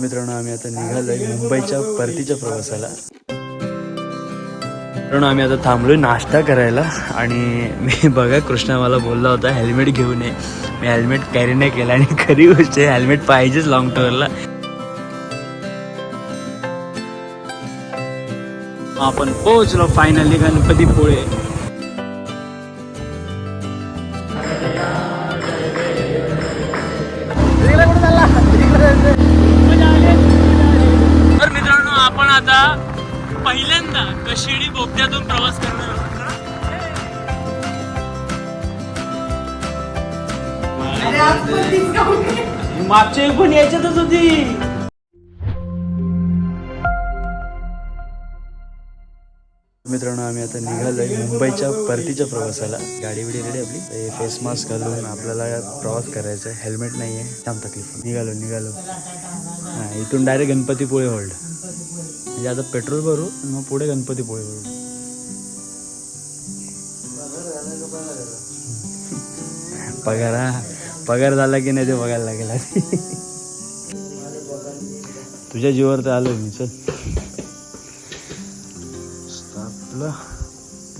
मित्रांनो आम्ही आता निघालोय मुंबईच्या परतीच्या प्रवासाला. मित्रांनो आम्ही आता थांबलोय नाश्ता करायला आणि मी बघा कृष्णा मला बोलला होता हेल्मेट घेऊन ये. मी हेल्मेट कॅरी नाही केलं आणि खरी गोष्ट आहे हेल्मेट पाहिजेच लॉंग टूरला आपण पोहोचलो फायनली गणपतीपुळे. मागच्या पण याच्यातच होती. मित्रांनो आम्ही आता निघालोय मुंबईच्या परतीच्या प्रवासाला. गाडी बिडी रेडी आपली. फेस मास्क घालून आपल्याला प्रवास करायचा आहे. हेल्मेट नाही आहे थांब तकलीफ निघालो निघालो. हां इथून डायरेक्ट गणपतीपुळे होल्ड म्हणजे आता पेट्रोल भरू मग पुढे गणपतीपुळे होल्ड पगार हा. पगार झाला की नाही ते बघायला लागेल आधी. तुझ्या जीवावर तर आलो मी चल. आपलं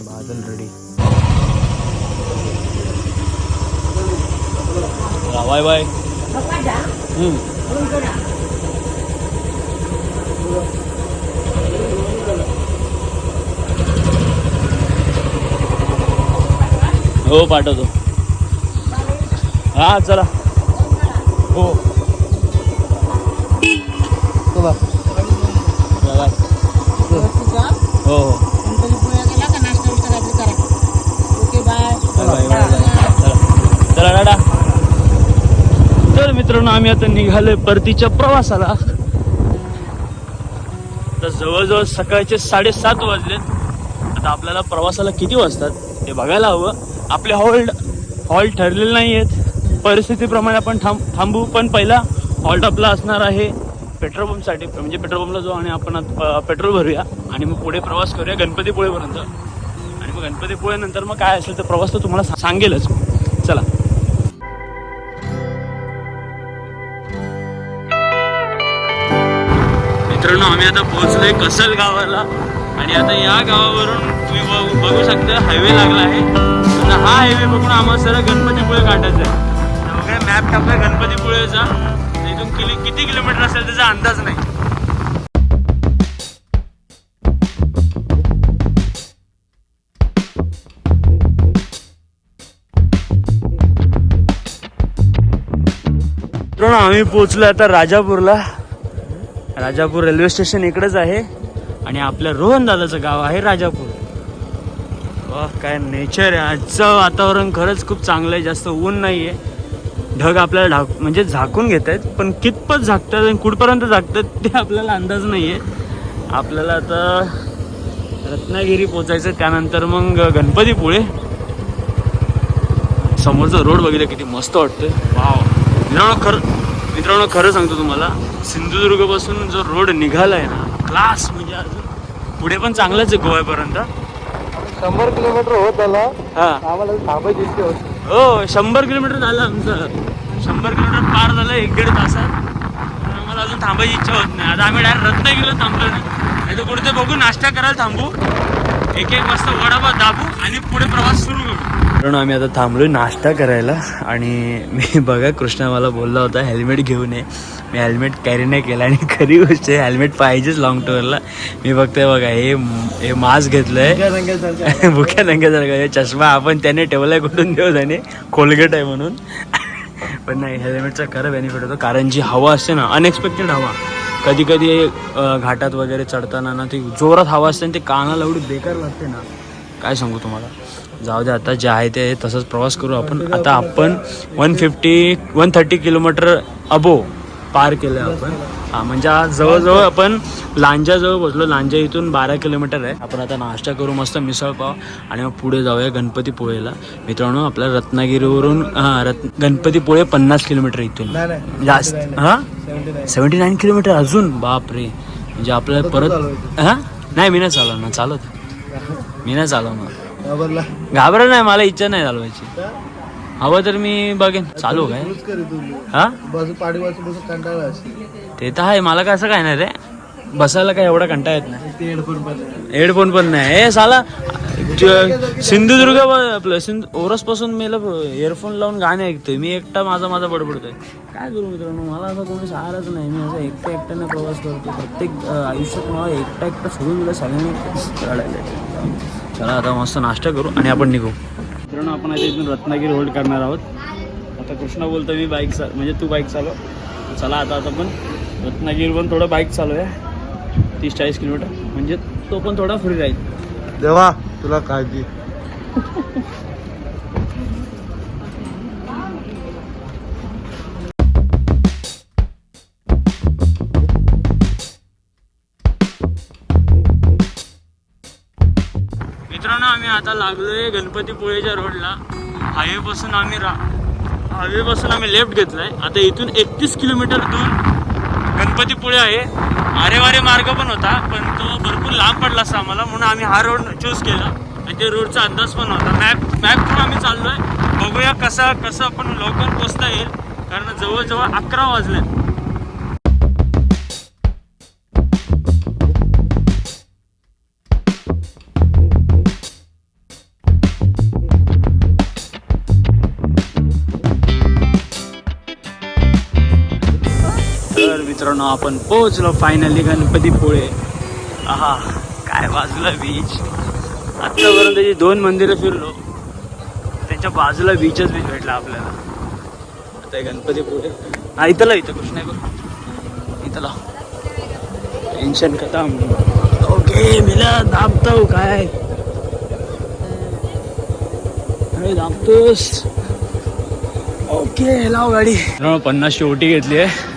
बादल रेडी बाय बाय. हो पाठवतो. हा चला. हो. हो हो. चला. चला टाटा. तर मित्रांनो आम्ही आता निघालोय परतीच्या प्रवासाला. तर जवळजवळ सकाळचे साडेसात वाजलेत. आता आपल्याला प्रवासाला किती वाजतात ते बघायला हवं. आपले हॉल्ट हॉल्ट ठरलेले नाही आहेत परिस्थितीप्रमाणे आपण थांब थांबू. पण पहिला हॉल्ट आपला असणार आहे पेट्रोल पंपसाठी म्हणजे पेट्रोल पंपला जाऊ आणि आपण पेट्रोल भरूया. आणि मग पुढे प्रवास करूया गणपतीपुळेपर्यंत. आणि मग गणपतीपुळेनंतर मग काय असेल तर प्रवास तर तुम्हाला सांगेलच. चला. मित्रांनो आम्ही आता पोहोचलोय कसल गावाला. आणि आता या गावावरून तुम्ही बघू शकता हायवे लागला आहे. आणि हा हायवे बघून आम्हाला सर गणपतीपुळे काढायचं आहे तर मॅप टाकला गणपतीपुळेचा इथून किती किती किलोमीटर असेल त्याचा अंदाज नाही. मित्रांनो आम्ही पोहोचलो आता राजापूरला. राजापूर रेल्वे स्टेशन इकडेच आहे. आणि आपल्या रोहन दादाचं गाव आहे राजापूर. वा काय नेचर आहे. आजचं वातावरण खरंच खूप चांगलं आहे. जास्त ऊन नाही आहे ढग आपल्याला ढाक म्हणजे झाकून घेत आहेत पण कितपत झाकतात आणि कुठपर्यंत झाकतात ते आपल्याला अंदाज नाही आहे आपल्याला आता रत्नागिरी पोचायचं त्यानंतर मग गणपतीपुळे. समोरचा रोड बघितलं किती मस्त वाटतोय. वाव. मित्रांनो खरं मित्रांनो खरं सांगतो तुम्हाला सिंधुदुर्गपासून जो रोड निघालाय ना क्लास म्हणजे अजून पुढे पण चांगलंच आहे गोव्यापर्यंत. शंभर किलोमीटर होत आला. हा. आम्हाला थांबायची हो शंभर किलोमीटर झालं आमचं. शंभर किलोमीटर पार झालं एक दीड तासात. पण आम्हाला अजून थांबायची इच्छा होत नाही. आता आम्ही डायरेक्ट रत्नागिरीला थांबलो नाही तर कुठे बघू नाश्ता करायला थांबू. एक एक वाजता वडापाव दाबू आणि पुढे प्रवास सुरू करू. कारण आम्ही आता थांबलो नाश्ता करायला आणि मी बघा कृष्णा मला बोलला होता हेल्मेट घेऊन ये. मी हेल्मेट कॅरी नाही केलं आणि खरी गोष्ट आहे हेल्मेट पाहिजेच लॉंग टूरला मी बघतोय बघा हे हे मास्क घेतलंय. भुक्या रंगासारखं हे चष्मा आपण त्याने ठेवलाय कुठून देऊ त्याने? कोलगेट आहे म्हणून. पण नाही हेल्मेटचा खरं बेनिफिट होतो. कारण जी हवा असते ना अनएक्सपेक्टेड हवा. कधी कधी घाटात वगैरे चढताना ना ती जोरात हवा असते आणि ते कानाला एवढी बेकार लागते ना. काय सांगू तुम्हाला? जाऊ दे आता जे आहे ते तसंच प्रवास करू आपण. आता आपण. One fifty one thirty kilometre अबो पार केलं आपण. हा म्हणजे आज जवळजवळ आपण लांजाजवळ पोहोचलो लांजा इथून बारा किलोमीटर आहे. आपण आता नाश्ता करू मस्त मिसळ पाव आणि मग पुढे जाऊया गणपतीपुळेला मित्रांनो आपल्या रत्नागिरीवरून रत्न गणपतीपुळे पन्नास किलोमीटर इथून. जास्त हा? सेव्हन्टी नाईन किलोमीटर अजून? बाप रे म्हणजे आपल्याला परत. हा? नाही मी नाही चालवणार. चालत मी नाही चालवणार. घाबरला. घाबरत नाही मला इच्छा नाही चालवायची. हवं तर मी बघेन. चालू काय? हा? बाजू पाडी बाजू बसून कंटाळा असेल ते तर आहे मला काय असं काय नाही रे. बसायला काय एवढा कंटा येत नाही. हेडफोन पण हेडफोन पण नाही. हे साला सिंधुदुर्ग आपलं सिंधू ओरसपासून मेला इयरफोन लावून गाणे ऐकतोय. मी एकटा माझा माझा बडबडतोय. काय करू मित्रांनो मला असं कोणी सहाराच नाही. मी असं एकट्या एकट्याने प्रवास करतो प्रत्येक आयुष्यात मला एकटा एकटा सोडून दिलं सगळ्यांनी चला आता मस्त नाश्ता करू आणि आपण निघू. मित्रांनो आपण आता इथून रत्नागिरी होल्ड करणार आहोत. आता कृष्णा बोलतो मी बाईक चाल म्हणजे तू बाईक चालव. चला आता आता पण रत्नागिरी पण थोडं बाईक चालूया तीस चाळीस किलोमीटर. म्हणजे तो पण थोडा फ्री राहील. देवा तुला काळजी. लागलोय गणपतीपुळेच्या रोडला. हायवेपासून आम्ही रा हायवेपासून आम्ही लेफ्ट घेतलाय. आता इथून एकतीस किलोमीटर दूर गणपतीपुळे आहे. आरे वारे मार्ग पण होता पण तो भरपूर लांब पडला असता आम्हाला. म्हणून आम्ही हा रोड चूज केला. आणि ते रोडचा अंदाज पण होता. मॅप मॅप थ्रू आम्ही चाललोय. बघूया कसा कसं आपण लवकर पोचता येईल. कारण जवळजवळ अकरा वाजले मित्रांनो आपण पोहोचलो फायनली गणपतीपुळे आहा काय बाजूला बीच आत्तापर्यंत त्याची दोन मंदिरं फिरलो त्यांच्या बाजूला बीचच बीच भेटला आपल्याला. आता गणपतीपुळे हा इथला इथं कृष्ण आहे बघ. टेन्शन खतम. ओके मिला दाबतो काय? अरे दाबतोस. ओके लाव गाडी. पन्नासशे ओटी घेतली आहे.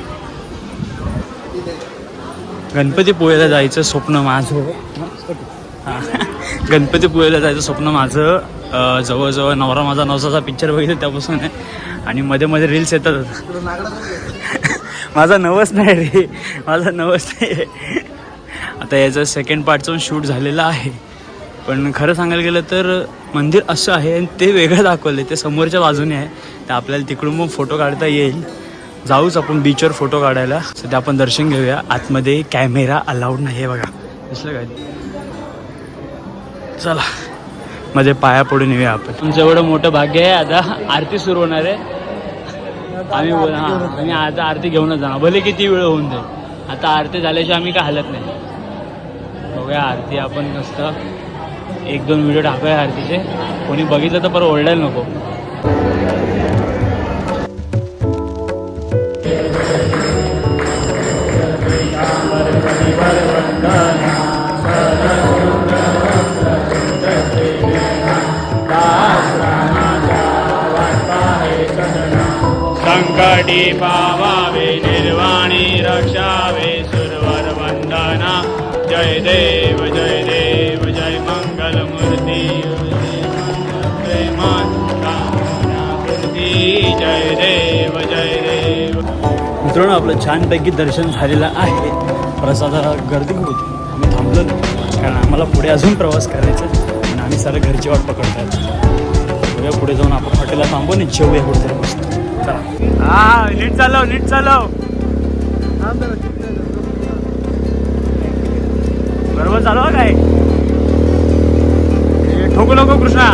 गणपतीपुळेला जायचं स्वप्न माझं. गणपतीपुळेला जायचं स्वप्न माझं. जवळजवळ नवरा माझा नवसाचा पिक्चर बघितलं त्यापासून. आहे आणि मध्ये मध्ये रील्स येतात. माझा नवस नाही रे. माझा नवस नाही आता याचं सेकंड पार्टचं शूट झालेलं आहे. पण खरं सांगायला गेलं तर मंदिर असं आहे आणि ते वेगळं दाखवलं आहे ते समोरच्या बाजूने आहे. तर आपल्याला तिकडून मग फोटो काढता येईल. जाऊच आपण बीचवर फोटो काढायला. सध्या आपण दर्शन घेऊया. आतमध्ये कॅमेरा अलाउड नाही आहे बघा. दिसलं काय? चला. मध्ये पाया पडून येऊया आपण. तुमचं एवढं मोठं भाग्य आहे. आता आरती सुरू होणार आहे. आम्ही बोला हां आम्ही आता आरती घेऊनच जाणार. भले किती वेळ होऊन जाईल. आता आरती झाल्याशिवाय आम्ही काय हलत नाही. बघूया आरती आपण नुसतं एक दोन व्हिडिओ टाकूया आरतीचे. कोणी बघितलं तर परत ओरडायला नको. संकटी पावावे निर्वाणी रक्षावे सुरवर वंदना। जय देव जय देव जय मंगल मूर्ती जय देव जय देव। मित्रांनो आपलं छानपैकी दर्शन झालेलं आहे. प्रसादाला गर्दी होती आम्ही थांबलो नाही. कारण आम्हाला पुढे अजून प्रवास करायचा आणि आम्ही सारं घरची वाट पकडतात पुढे जाऊन आपण हॉटेलला थांबून जेवूया कुठेतरी मस्त. चला. हा नीट चालव नीट चालव. बरोबर चालव काय? ठोकू नको कृष्णा.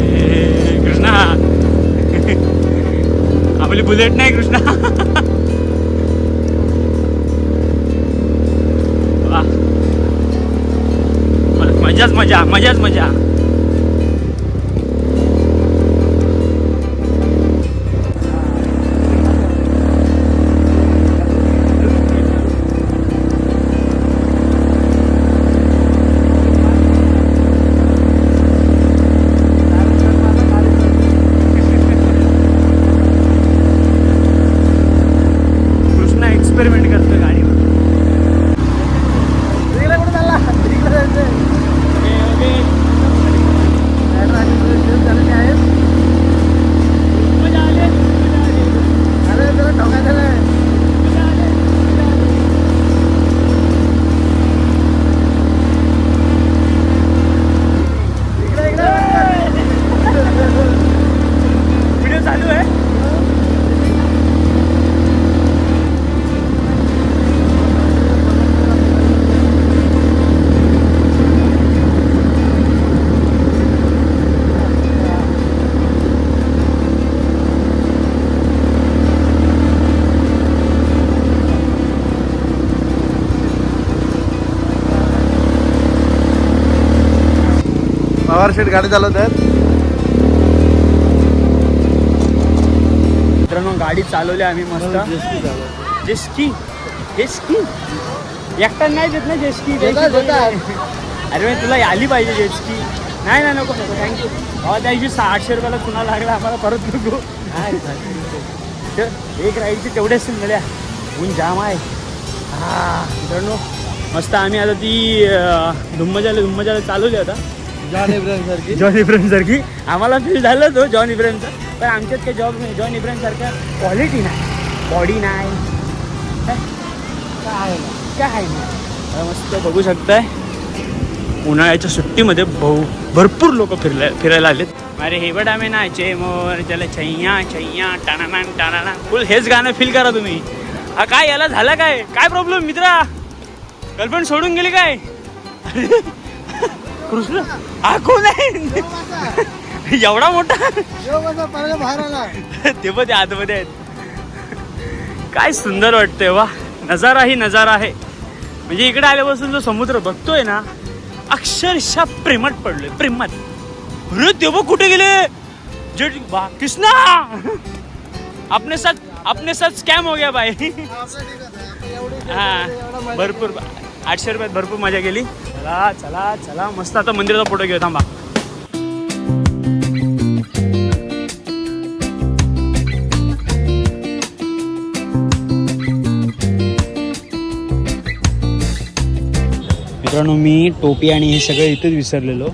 ए, कृष्णा. आपली बुलेट नाही कृष्णा. मजाच मजा मजाच मजा. एक्सपेरिमेंट करतो गाडीवर कुठे चालला तिकडे जायचंय ओके ओके झालेली आहेस मजा आली मजा आली अरे त्याला ठोकायचं नाही मजा आली मजा आली इकडे इकडे व्हिडिओ चालू आहे शेट गाडी चालवत आहेत. मित्रांनो गाडी चालवली आम्ही मस्त. जेस्की जेस्की एकटा नाही देत ना जेस्की. अरे मग तुला आली पाहिजे जेस्की नाही नाही नको नको थँक्यू अहो त्या दिवशी सहाशे रुपयाला चुना लागला आम्हाला परत नको. तर एक राईडचे तेवढेच मिळ्या ऊन जाम आहे. हा मित्रांनो मस्त आम्ही आता ती धुम्मजाला धुम्मजाला चालवली आता. जॉन इब्राहिम सारखी. जॉन इब्राहिम सारखी. आम्हाला फील झालं तो जॉन इब्राहिमचा पण आमच्यात काही जॉब नाही. जॉन इब्राहिम सारखा क्वालिटी नाही. बॉडी नाही. काय? काय काय नाही. मस्त बघू शकताय. उन्हाळ्याच्या सुट्टीमध्ये बहु भरपूर लोक फिरल्या फिरायला आलेत. अरे हे बट आम्ही नाचे मोर त्याला छैया छैया टाणा टाणा फुल हेच गाणं फील करा तुम्ही. हा काय याला झालं काय? काय प्रॉब्लेम मित्रा? गर्लफ्रेंड सोडून गेली काय? कृष्ण? हा कोण आहे एवढा मोठा? ते पण ते आतमध्ये आहेत. काय सुंदर वाटतंय वा. नजारा ही नजारा आहे. म्हणजे इकडे आल्यापासून जो समुद्र बघतोय ना अक्षरशः प्रेमात पडलोय प्रेमात अरे देव कुठे गेले? जे कृष्णा! अपने साथ अपने साथ स्कॅम हो गया बाई. हा भरपूर आठशे रुपयात भरपूर मजा केली. चला चला चला. मस्त आता मंदिराचा फोटो घेऊ थांबा. मित्रांनो मी टोपी आणि हे सगळं इथंच विसरलेलो.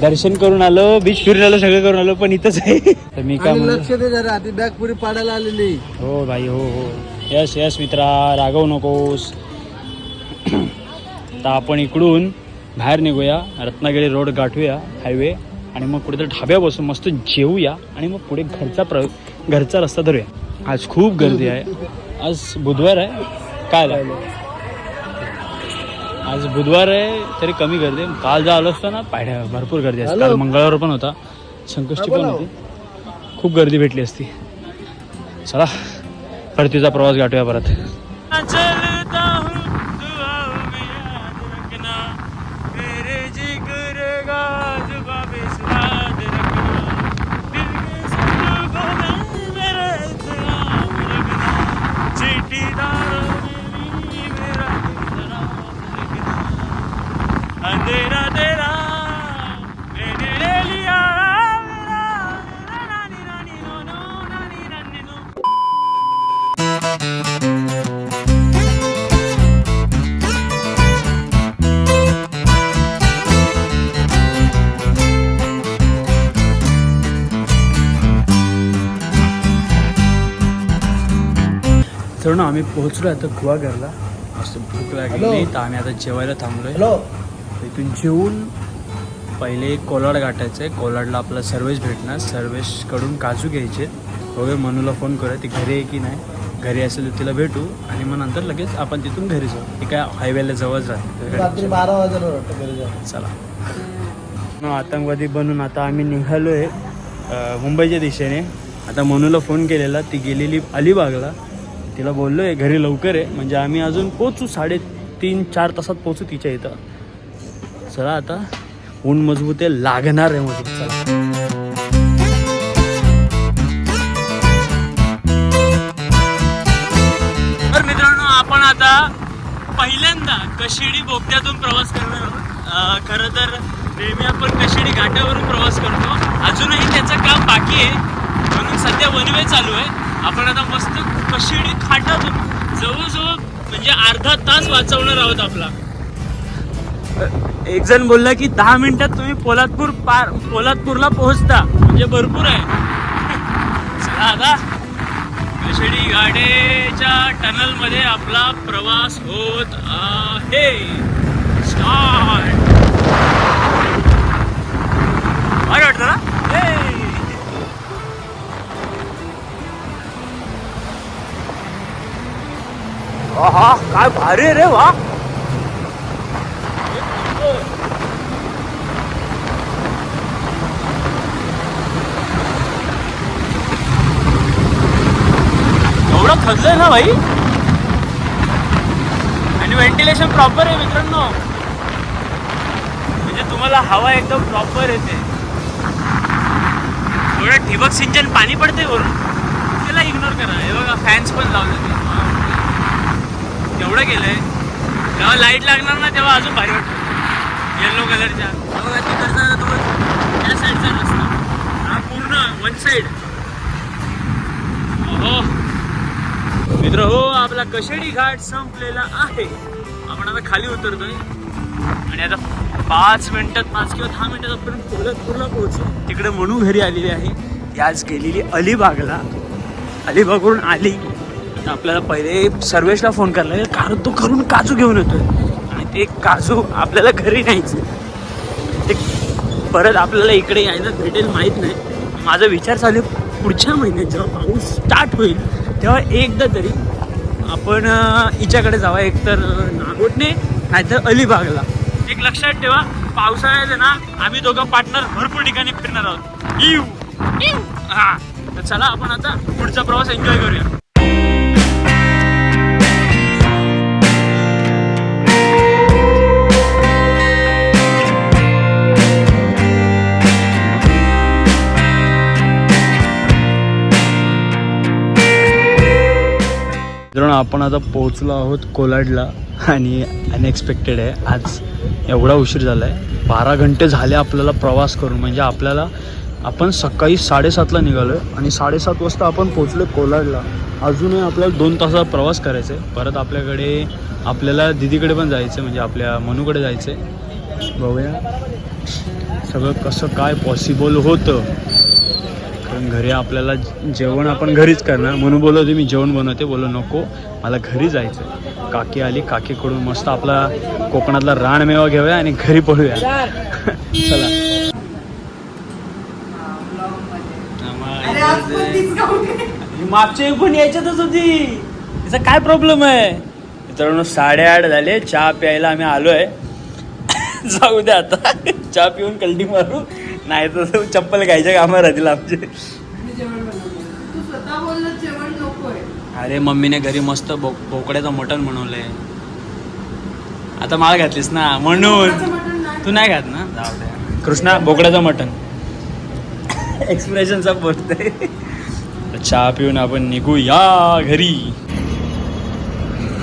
दर्शन करून आलो बीच फिरून आलो सगळं करून आलो पण इथंच आहे. तर मी काय लक्ष दे जरा ती बॅग पुरी पाडायला आलेली. हो भाई हो हो. यस यस मित्रा रागवू नकोस. तर आपण इकडून बाहेर निघूया. रत्नागिरी रोड गाठूया हायवे आणि मग कुठेतरी ढाब्या बसून मस्त जेवूया आणि मग पुढे घरचा प्र घरचा रस्ता धरूया. आज खूप गर्दी आहे. आज बुधवार आहे. काय झालं? आज बुधवार आहे तरी कमी गर्दी आहे. काल जर आलो असतो ना पायड्या भरपूर गर्दी असते. काल. मंगळवार पण होता. संकष्टी पण होती. खूप गर्दी भेटली असती. चला परतीचा प्रवास गाठूया परत. आम्ही पोहोचलो आता कुवाघरला. मस्त भूक लागली. तर आम्ही आता जेवायला थांबलोय. हॅलो. इथून जेवून पहिले कोलाड गाठायचं आहे. कोलाडला आपला सर्वेश भेटणार. सर्वेशकडून काजू घ्यायचे. वगैरे मनूला फोन करूया ती घरी आहे की नाही. घरी असेल तर तिला भेटू. आणि मग नंतर लगेच आपण तिथून घरी जाऊ. ती काय हायवेला जवळच राहते बारा वाजता. चला. मग आतंकवादी बनून आता आम्ही निघालो आहे मुंबईच्या दिशेने. आता मनूला फोन केलेला ती गेलेली अलिबागला. तिला बोललो आहे घरी लवकर आहे म्हणजे आम्ही अजून पोचू साडेतीन चार तासात पोचू तिच्या इथं. चला आता ऊन मजबूत आहे लागणार आहे मजबूत चला. तर मित्रांनो आपण आता पहिल्यांदा कशिडी बोगद्यातून प्रवास करणार आहोत. अं, खरं तर नेहमी आपण कशिडी घाटावरून प्रवास करतो. अजूनही त्याचं काम बाकी आहे. म्हणून सध्या वनवे चालू आहे. आपण आता मस्त कशिडी घाटातून जवळजवळ म्हणजे अर्धा तास वाचवणार आहोत आपला. एक जण बोलला की दहा मिनिटात तुम्ही पोलादपूर पार पोलादपूरला पोहोचता. म्हणजे भरपूर आहे. चला आता. कशिडी गाडेच्या टनलमध्ये आपला प्रवास होत आहे. स्टार्ट अरे रे वा. एवढं खचलंय ना भाई? आणि व्हेंटिलेशन प्रॉपर आहे मित्रांनो. म्हणजे तुम्हाला हवा एकदम प्रॉपर येते. थोडं ठिबक सिंचन पाणी पडते वरून. त्याला इग्नोर करा. हे बघा फॅन्स पण लावले एवढं केलंय जेव्हा लाइट लागणार ना तेव्हा अजून भारी वाटतं. येल्लो कलरच्या हे बघा तिकडचा तो या साईडचा रस्ता. हा पूर्ण वन साईड हो मित्र हो आपला कशेडी घाट संपलेला आहे. आपण आता खाली उतरतोय. आणि आता पाच मिनिटात पाच किंवा दहा मिनिटात आपण कोल्हापूरला पोहोचू तिकडे म्हणू घरी आलेली आहे. ती आज गेलेली अलिबागला. अलिबागवरून आली. आपल्याला पहिले सर्वेशला फोन लागेल कारण तो घरून काजू घेऊन येतोय. आणि ते काजू आपल्याला घरी न्यायचे. ते परत आपल्याला इकडे यायला भेटेल माहीत नाही. माझा विचार चालू पुढच्या महिन्यात जेव्हा पाऊस स्टार्ट होईल तेव्हा एकदा तरी आपण हिच्याकडे जावा. एकतर नागोटने नाहीतर अलिबागला. एक लक्षात ठेवा पावसाळ्यात ना आम्ही दोघं पार्टनर भरपूर ठिकाणी फिरणार आहोत. हा. तर चला आपण आता पुढचा प्रवास एन्जॉय करूया. मित्रांनो आपण आता पोहोचलो आहोत कोलाडला आणि अनएक्सपेक्टेड आहे. आज एवढा उशीर झाला आहे बारा घंटे झाले आपल्याला प्रवास करून. म्हणजे आपल्याला आपण सकाळी साडेसातला निघालो आहे आणि साडेसात वाजता आपण पोहोचलो कोलाडला. अजूनही आपल्याला दोन तासाचा प्रवास करायचा आहे. परत आपल्याकडे आपल्याला दिदीकडे पण जायचं आहे म्हणजे आपल्या मनूकडे जायचं आहे बघूया. सगळं कसं काय पॉसिबल होतं. घरी आपल्याला जेवण आपण घरीच करणार. म्हणून बोललो होते मी जेवण बनवते. बोललो नको मला घरी जायचं काकी आली काकीकडून मस्त आपला कोकणातला रानमेवा घेऊया आणि घरी पडूया चला. मागच्या पण याच्यातच होती. तिचा काय प्रॉब्लेम आहे? मित्रांनो साडेआठ झाले. चहा प्यायला आम्ही आलोय. जाऊ दे आता. चहा पिऊन कल्टी मारू. नाही तर चप्पल घ्यायच्या कामावर राहतील आमचे. अरे मम्मीने घरी मस्त बो बोकड्याचं मटण बनवलंय. आता माळ घातलीस ना म्हणून. तू नाही घात ना? कृष्णा बोकड्याचं मटण. एक्सप्रेशनचा बोलतोय चहा पिऊन आपण निघूया घरी.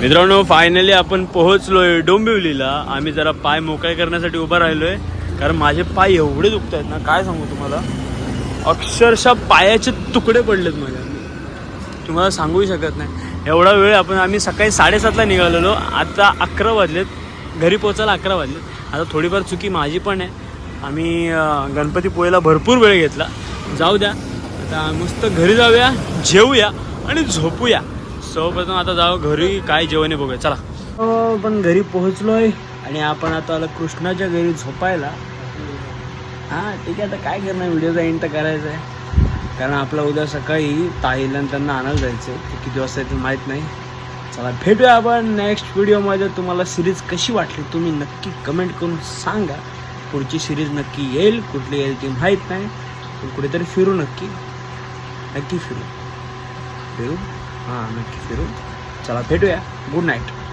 मित्रांनो फायनली आपण पोहोचलोय डोंबिवलीला. आम्ही जरा पाय मोकळे करण्यासाठी उभा राहिलोय. कारण माझे पाय एवढे दुखत आहेत ना काय सांगू तुम्हाला? अक्षरशः पायाचे तुकडे पडलेत माझ्या. तुम्हाला सांगूही शकत नाही. एवढा वेळ आपण आम्ही सकाळी साडेसातला निघालेलो. आता अकरा वाजलेत. घरी पोचायला अकरा वाजलेत. आता थोडीफार चुकी माझी पण आहे. आम्ही गणपतीपुळेला गणपती पोहेला भरपूर वेळ घेतला. जाऊ द्या. आता मस्त घरी जाऊया जेवूया आणि झोपूया. सर्वप्रथम आता जाऊ घरी काय जेवण आहे बघूया. चला. हो, पण घरी पोहोचलोय आणि आपण आता आलो कृष्णाच्या घरी झोपायला. हां ठीक आहे. आता काय करणार? व्हिडिओचा एंड तर करायचा आहे. कारण आपला उद्या सकाळी ताईला त्यांना आणायला जायचं आहे. किती वाजता येतील माहीत नाही. चला भेटूया आपण नेक्स्ट व्हिडिओमध्ये तुम्हाला सिरीज कशी वाटली तुम्ही नक्की कमेंट करून सांगा. पुढची सिरीज नक्की येईल कुठली येईल ती माहीत नाही. पण कुठेतरी फिरू नक्की. नक्की फिरू. फिरू? हां नक्की फिरू. चला भेटूया. Good night